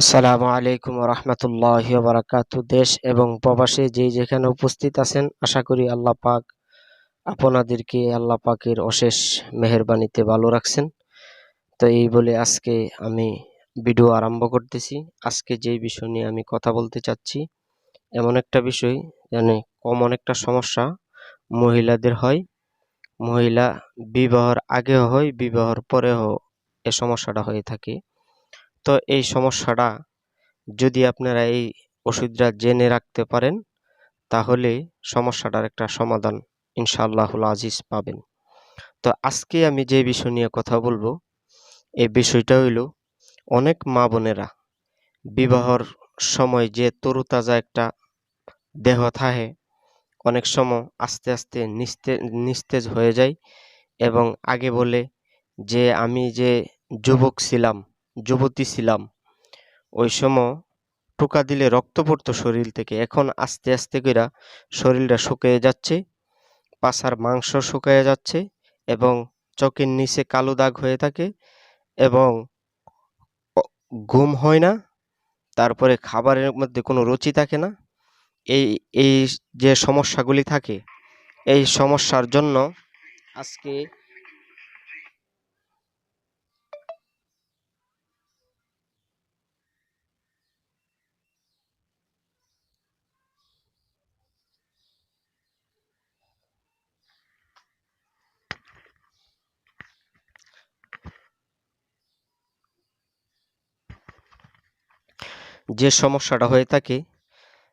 আসসালামু আলাইকুম রহমতুল্লাহ বারাকাত দেশ এবং প্রবাসে যে যেখানে উপস্থিত আছেন, আশা করি আল্লাহ পাক আপনাদেরকে আল্লাহ পাকের অশেষ মেহরবানিতে ভালো রাখছেন। তো এই বলে আজকে আমি ভিডিও আরম্ভ করতেছি। আজকে যে বিষয় নিয়ে আমি কথা বলতে চাচ্ছি, এমন একটা বিষয় মানে কমন একটা সমস্যা মহিলাদের হয়। মহিলা বিবাহর আগেও হয়, বিবাহর পরেও এ সমস্যাটা হয়ে থাকে। তো এই সমস্যাটা যদি আপনারা এই ওষুধটা জেনে রাখতে পারেন, তাহলে সমস্যাটার একটা সমাধান ইনশাআল্লাহুল আজিজ পাবেন। তো আজকে আমি যে বিষয় নিয়ে কথা বলব, এই বিষয়টা হইল অনেক মা বোনেরা বিবাহর সময় যে তরুতাজা একটা দেহ থাকে, অনেক সময় আস্তে আস্তে নিস্তেজ নিস্তেজ হয়ে যায় এবং আগে বলে যে আমি যে যুবক ছিলাম যুবতী ছিলাম। ওই সময় টোকা দিলে রক্ত পড়তো শরীর থেকে। এখন আস্তে আস্তে করে শরীরটা শুকিয়ে যাচ্ছে পাছার মাংস শুকিয়ে যাচ্ছে এবং চোখের নিচে কালো দাগ হয়ে থাকে এবং ঘুম হয় না, তারপরে খাবারের মধ্যে কোনো রুচি থাকে না। এই এই যে সমস্যাগুলি থাকে, এই সমস্যার জন্য আজকে যে সমস্যাটা হয়ে থাকে,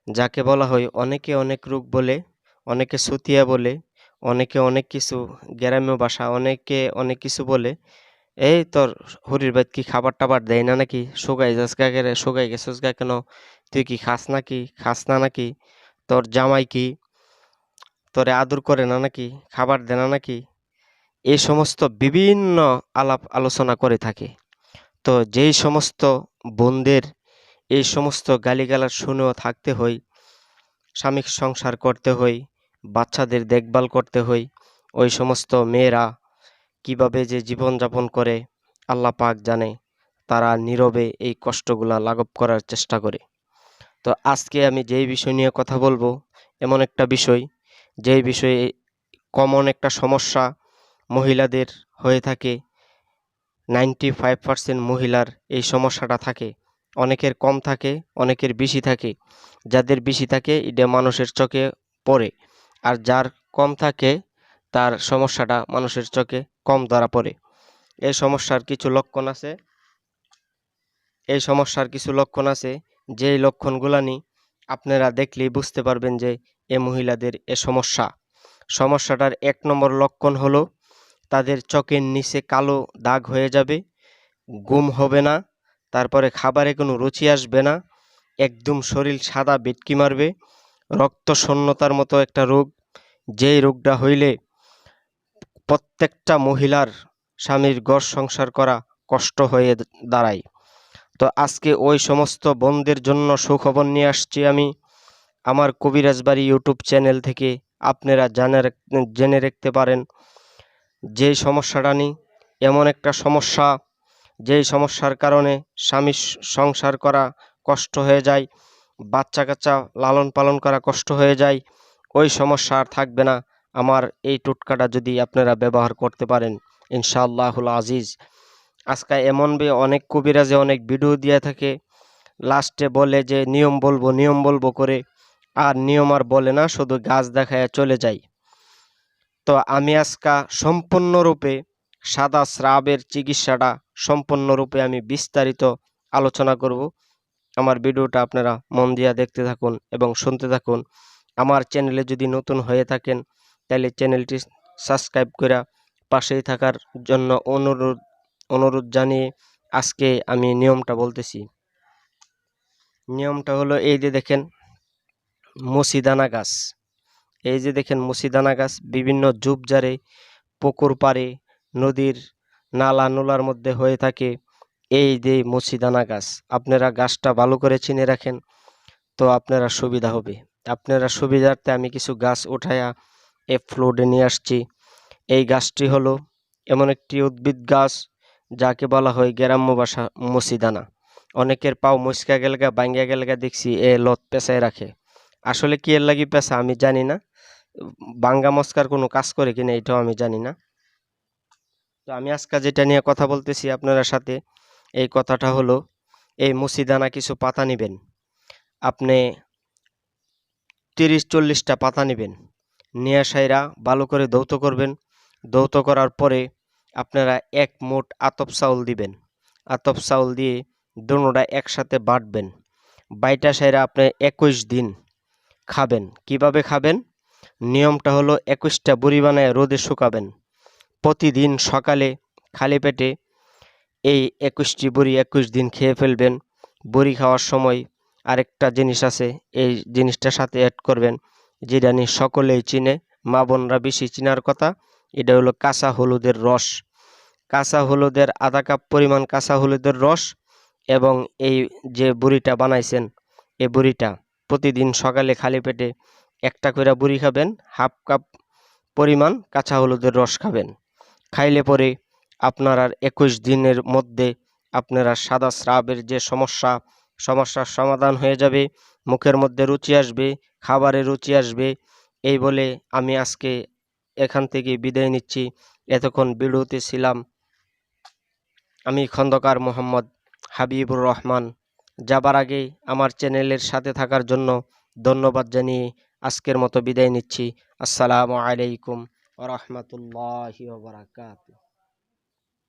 যাকে বলা হয় অনেকে অনেক রোগ বলে, অনেকে সুতিয়া বলে, অনেকে অনেক কিছু গ্রাম্য ভাষা অনেকে অনেক কিছু বলে, এই তোর হরির বাইত কি খাবার টাবার দেয় না নাকি? শুকাই যাস গা কেরে, শুকাই গেছিস গা কেন? তুই কি খাস নাকি? খাস না নাকি? তোর জামাই কি? তোরে আদর করে না নাকি? খাবার দেয় না নাকি? এই সমস্ত বিভিন্ন আলাপ আলোচনা করে থাকে। তো যেই সমস্ত বোনদের এই সমস্ত গালিগালাজ শুনেও থাকতে হয় স্বামী সংসার করতে হয় বাচ্চাদের দেখভাল করতে হয় ওই সমস্ত মেয়েরা কীভাবে যে জীবনযাপন করে, আল্লাহ পাক জানে, তারা নীরবে এই কষ্টগুলা লাঘব করার চেষ্টা করে। তো আজকে আমি যেই বিষয় নিয়ে কথা বলব, এমন একটা বিষয়, যেই বিষয়ে কমন একটা সমস্যা মহিলাদের হয়ে থাকে নাইনটি ফাইভ পার্সেন্ট মহিলার এই সমস্যাটা থাকে। অনেকের কম থাকে, অনেকের বেশি থাকে। যাদের বেশি থাকে, এটা মানুষের চোখে পড়ে। আর যার কম থাকে, তার সমস্যাটা মানুষের চোখে কম ধরা পড়ে। এই সমস্যার কিছু লক্ষণ আছে। এই সমস্যার কিছু লক্ষণ আছে। যেই লক্ষণগুলা নিয়ে আপনারা দেখলেই বুঝতে পারবেন যে এ মহিলাদের এ সমস্যা। সমস্যাটার এক নম্বর লক্ষণ হলো, তাদের চোখের নিচে কালো দাগ হয়ে যাবে গুম হবে না তারপরে খাবারে কোনো রুচি আসবে না। একদম শরীর সাদা বেটকি মারবে। রক্ত শূন্যতার মতো একটা রোগ। যেই রোগটা হইলে প্রত্যেকটা মহিলার স্বামীর গড় সংসার করা কষ্ট হয়ে দাঁড়ায়। তো আজকে ওই সমস্ত বন্ধের জন্য সুখবর নিয়ে আসছি আমি। আমার কবিরাজবাড়ি ইউটিউব চ্যানেল থেকে আপনারা জানে জেনে রাখতে পারেন। যেই সমস্যাটা নিই এমন একটা সমস্যা যেই সমস্যার কারণে স্বামী সংসার করা কষ্ট হয়ে যায় বাচ্চা কাচ্চা লালন পালন করা কষ্ট হয়ে যায়, ওই সমস্যা আর থাকবে না। আমার এই টুটকাটা যদি আপনারা ব্যবহার করতে পারেন, ইনশাআল্লাহুল আজিজ। আজকে এমন বে অনেক কবিরাজে অনেক ভিডিও দিয়ে থাকে, লাস্টে বলে যে নিয়ম বলব নিয়ম বলব করে, আর নিয়ম আর বলে না, শুধু গাছ দেখায় চলে যায়। তো আমি আজকা সম্পূর্ণরূপে সাদা স্রাবের চিকিৎসাটা সম্পূর্ণরূপে আমি বিস্তারিত আলোচনা করব। আমার ভিডিওটা আপনারা মন দিয়া দেখতে থাকুন এবং শুনতে থাকুন। আমার চ্যানেলে যদি নতুন হয়ে থাকেন তাহলে চ্যানেলটি সাবস্ক্রাইব করে পাশেই থাকার জন্য অনুরোধ অনুরোধ জানিয়ে আজকে আমি নিয়মটা বলতেছি। নিয়মটা হলো এই যে দেখেন, মুসিদানা গাছ। এই যে দেখেন, মুসিদানা গাছ বিভিন্ন জারে পুকুর পাড়ে নদীর নালা নোলার মধ্যে হয়ে থাকে এই যে মুসিদানা গাছ। আপনারা গাছটা ভালো করে চিনে রাখেন, তো আপনারা সুবিধা হবে। আপনারা সুবিধার্থে আমি কিছু গাছ উঠায়া এ ফ্লোডে নিয়ে আসছি। এই গাছটি হলো এমন একটি উদ্ভিদ গাছ, যাকে বলা হয় গ্রাম্য বাসা মসিদানা অনেকের পাও মুচকা গেলগা ভাঙ্গা গেলগা দেখছি এ লত পেঁচায় রাখে। আসলে কি এর লাগি পেঁচা আমি জানি না। বাঙ্গা মস্কার কোনো কাজ করে কিনা এটাও আমি জানি না। তো আমি আজকে যেটা নিয়ে কথা বলতেছি আপনার সাথে, এই কথাটা হলো, এই মুসিদানা কিছু পাতা নেবেন। আপনি তিরিশ চল্লিশটা পাতা নেবেন। নিয়ে সাইরা ভালো করে দৌত করবেন। দৌত করার পরে আপনারা এক মোট আতপ চাউল দিবেন। আতপ চাউল দিয়ে দুনোটা একসাথে বাটবেন। বাইটা সাইরা আপনি একুশ দিন খাবেন। কীভাবে খাবেন? নিয়মটা হলো একুশটা বুড়ি বানায় রোদে শুকাবেন। প্রতিদিন সকালে খালি পেটে এই একুশটি বুড়ি একুশ দিন খেয়ে ফেলবেন। বড়ি খাওয়ার সময় আরেকটা জিনিস আছে, এই জিনিসটার সাথে অ্যাড করবেন, যেটা নিয়ে সকলেই চিনে, মা বোনরা বেশি চিনার কথা, এটা হলো কাঁচা হলুদের রস। কাঁচা হলুদের আধা কাপ পরিমাণ কাঁচা হলুদের রস এবং এই যে বুড়িটা বানাইছেন, এই বুড়িটা প্রতিদিন সকালে খালি পেটে একটা করে বুড়ি খাবেন, হাফ কাপ পরিমাণ কাঁচা হলুদের রস খাবেন। খাইলে পরে আপনার আর একুশ দিনের মধ্যে আপনারা সাদা স্রাবের যে সমস্যা, সমস্যার সমাধান হয়ে যাবে, মুখের মধ্যে রুচি আসবে, খাবারে রুচি আসবে, এই বলে আমি আজকে এখান থেকে বিদায় নিচ্ছি। এতক্ষণ ভিডিওতে ছিলাম আমি খন্দকার মোহাম্মদ হাবিবুর রহমান। যাবার আগে আমার চ্যানেলের সাথে থাকার জন্য ধন্যবাদ জানিয়ে আজকের মতো বিদায় নিচ্ছি। আসসালামু আলাইকুম। রহমতুল্লাহি বারাকাতুহু